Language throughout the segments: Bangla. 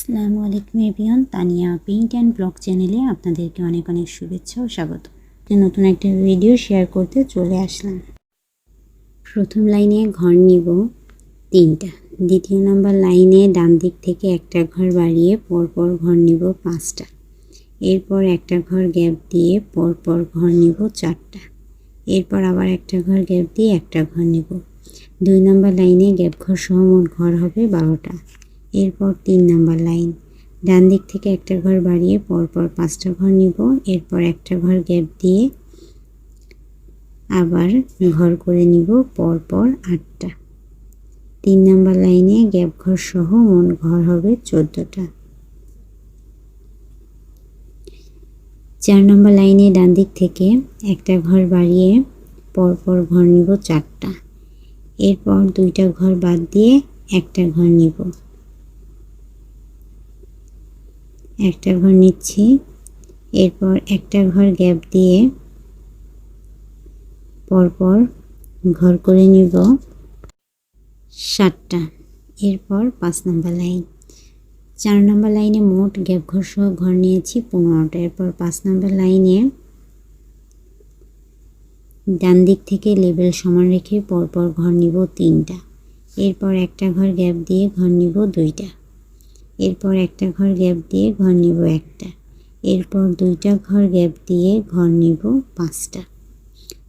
আসসালামু আলাইকুম everyone Tania paint and blog চ্যানেলে আপনাদেরকে অনেক অনেক শুভেচ্ছা ও স্বাগত। নতুন একটা ভিডিও শেয়ার করতে চলে আসলাম। প্রথম লাইনে ঘর নিব তিনটা। দ্বিতীয় নম্বর লাইনে ডান দিক থেকে একটা ঘর বাড়িয়ে পরপর ঘর নিব পাঁচটা। এরপর একটা ঘর গ্যাপ দিয়ে পরপর ঘর নিব চারটা। এরপর আবার একটা ঘর গ্যাপ দিয়ে একটা ঘর নিব। দুই নম্বর লাইনে গ্যাপ ঘর সহ মোট ঘর হবে বারোটা। এরপর তিন নাম্বার লাইন। ডান দিক থেকে একটা ঘর বাড়িয়ে পরপর পাঁচটা ঘর নিব। এরপর একটা ঘর গ্যাপ দিয়ে আবার ঘর করে নিব পরপর আটটা। তিন নাম্বার লাইনে গ্যাপ ঘর সহ মোট ঘর হবে চোদ্দোটা। চার নম্বর লাইনে ডান দিক থেকে একটা ঘর বাড়িয়ে পরপর ঘর নিব চারটা। এরপর দুইটা ঘর বাদ দিয়ে একটা ঘর নিব। একটা ঘর নিচ্ছি। এরপর একটা ঘর গ্যাপ দিয়ে পরপর ঘর করে নিব। সাতটা। এরপর পাঁচ নম্বর লাইন। চার নম্বর লাইনে মোট গ্যাপ ঘর সহ ঘর নিয়েছি পনেরোটা। এরপর পাঁচ নম্বর লাইনে ডান দিক থেকে লেবেল সমান রেখে পরপর ঘর নিব তিনটা। এরপর একটা ঘর গ্যাপ দিয়ে ঘর নিব দুইটা। এরপর একটা ঘর গ্যাপ দিয়ে ঘর নিব একটা। এরপর দুইটা ঘর গ্যাপ দিয়ে ঘর নিব পাঁচটা।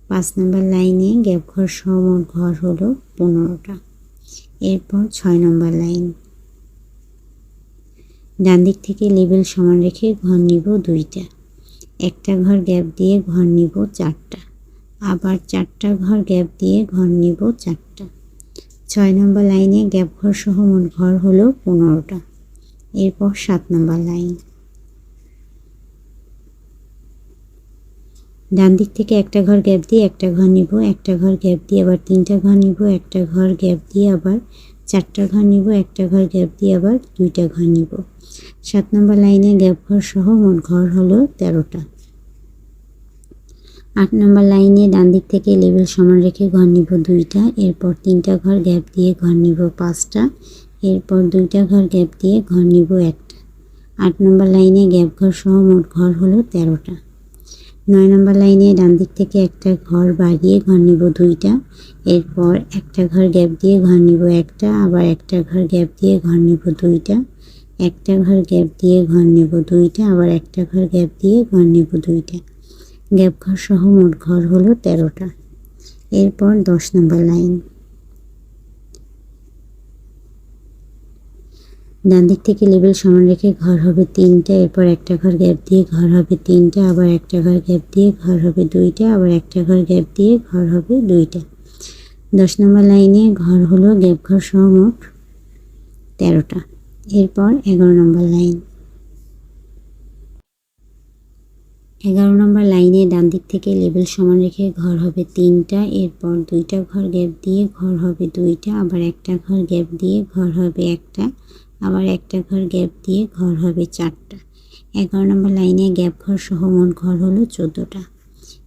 পাঁচ নম্বর লাইনে গ্যাপ ঘর সমোট ঘর হলো পনেরোটা। এরপর ছয় নম্বর লাইন। ডান দিক থেকে লেবেল সমান রেখে ঘর নিব দুইটা। একটা ঘর গ্যাপ দিয়ে ঘর নিব চারটা। আবার চারটা ঘর গ্যাপ দিয়ে ঘর নিব চারটা। ছয় নম্বর লাইনে গ্যাপ ঘর সহ মোট ঘর হলো পনেরোটা। এরপর সাত নম্বর লাইন। ডান দিক থেকে একটা ঘর গ্যাপ দিয়ে একটা ঘর নিব, একটা ঘর গ্যাপ দিয়ে আবার তিনটা ঘর নিব, একটা ঘর গ্যাপ দিয়ে আবার চারটা ঘর নিব, একটা ঘর গ্যাপ দিয়ে আবার দুইটা ঘর নিব। সাত নম্বর লাইনে গ্যাপ ঘর সহ মোট ঘর হলো তেরোটা। আট নম্বর লাইনে ডান দিক থেকে লেবেল সমান রেখে ঘর নিব দুইটা, এরপর তিনটা ঘর গ্যাপ দিয়ে ঘর নিব পাঁচটা এরপর দুইটা ঘর গ্যাপ দিয়ে ঘর নিব একটা। আট নম্বর লাইনে গ্যাপ ঘর সহ মোট ঘর হলো তেরোটা। নয় নম্বর লাইনে ডান দিক থেকে একটা ঘর বাড়িয়ে ঘর নিব দুইটা। এরপর একটা ঘর গ্যাপ দিয়ে ঘর নিব একটা, আবার একটা ঘর গ্যাপ দিয়ে ঘর নিব দুইটা। একটা ঘর গ্যাপ দিয়ে ঘর নিব দুইটা, আবার একটা ঘর গ্যাপ দিয়ে ঘর নিব দুইটা। গ্যাপ ঘর সহ মোট ঘর হলো তেরোটা। এরপর দশ নম্বর লাইন। ডান দিক থেকে লেবেল সমান রেখে ঘর হবে তিনটা, এরপর একটা ঘর গ্যাপ দিয়ে ঘর হবে তিনটা, আবার একটা ঘর গ্যাপ দিয়ে ঘর হবে দুইটা, আবার একটা ঘর গ্যাপ দিয়ে ঘর হবে দুইটা। দশ নম্বর লাইনে ঘর হলো গ্যাপ ঘর সহ মোট তেরোটা। এরপর এগারো নম্বর লাইন। এগারো নম্বর লাইনে ডান দিক থেকে লেবেল সমান রেখে ঘর হবে তিনটা, এরপর দুইটা ঘর গ্যাপ দিয়ে ঘর হবে দুইটা, আবার একটা ঘর গ্যাপ দিয়ে ঘর হবে একটা আবার একটা ঘর গ্যাপ দিয়ে ঘর হবে চারটা। এগারো নম্বর লাইনে গ্যাপ ঘর সহ মোট ঘর হলো চোদ্দোটা।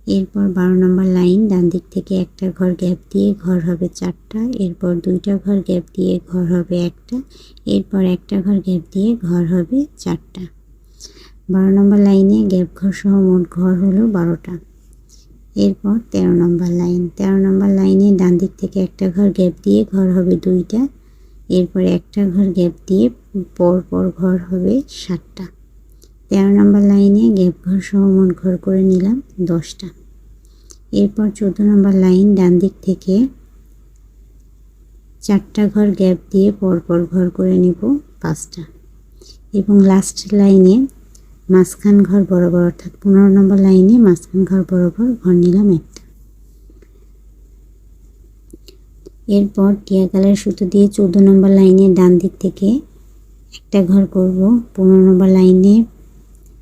এরপর বারো নম্বর লাইন, ডান দিক থেকে একটা ঘর গ্যাপ দিয়ে ঘর হবে চারটা। এরপর দুইটা ঘর গ্যাপ দিয়ে ঘর হবে একটা। এরপর একটা ঘর গ্যাপ দিয়ে ঘর হবে চারটা। বারো নম্বর লাইনে গ্যাপ ঘর সহ মোট ঘর হলো বারোটা। এরপর তেরো নম্বর লাইন, তেরো নম্বর লাইনে ডান দিক থেকে একটা ঘর গ্যাপ দিয়ে ঘর হবে দুইটা। এরপরে একটা ঘর গ্যাপ দিয়ে পর পর ঘর হবে সাতটা। তেরো নম্বর লাইনে গ্যাপ ঘর সহ মোট ঘর করে নিলাম দশটা। এরপর চোদ্দ নম্বর লাইন ডান দিক থেকে চারটা ঘর গ্যাপ দিয়ে পরপর ঘর করে নিব পাঁচটা। এবং লাস্ট লাইনে মাঝখান ঘর বরাবর অর্থাৎ পনেরো নম্বর লাইনে মাঝখান ঘর বরাবর ঘর নিলাম একটা এরপর টিয়া কালার সুতো দিয়ে চোদ্দ নম্বর লাইনে ডান দিক থেকে একটা ঘর করব। পনেরো নম্বর লাইনে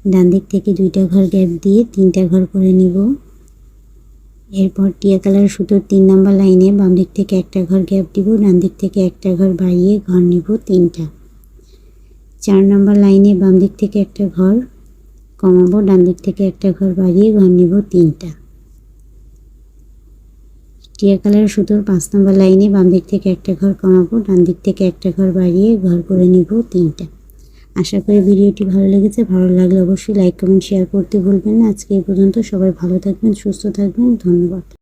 ডান দিক থেকে দুইটা ঘর গ্যাপ দিয়ে তিনটা ঘর করে নিব। এরপর টিয়া কালার সুতোর তিন নম্বর লাইনে বাম দিক থেকে একটা ঘর গ্যাপ দিব, ডান দিক থেকে একটা ঘর বাড়িয়ে ঘর নিব তিনটা। চার নম্বর লাইনে বাম দিক থেকে একটা ঘর কমাবো, ডান দিক থেকে একটা ঘর বাড়িয়ে ঘর নিব তিনটা। টিয়া কালার সুতোর পাঁচ নম্বর লাইনে বাম দিক থেকে একটা ঘর কমাবো, ডান দিক থেকে একটা ঘর বাড়িয়ে ঘর করে নিব তিনটা। আশা করি ভিডিওটি ভালো লেগেছে, ভালো লাগলে অবশ্যই লাইক, কমেন্ট, শেয়ার করতে ভুলবেন না। আজকে এই পর্যন্ত সবাই ভালো থাকবেন, সুস্থ থাকবেন, ধন্যবাদ।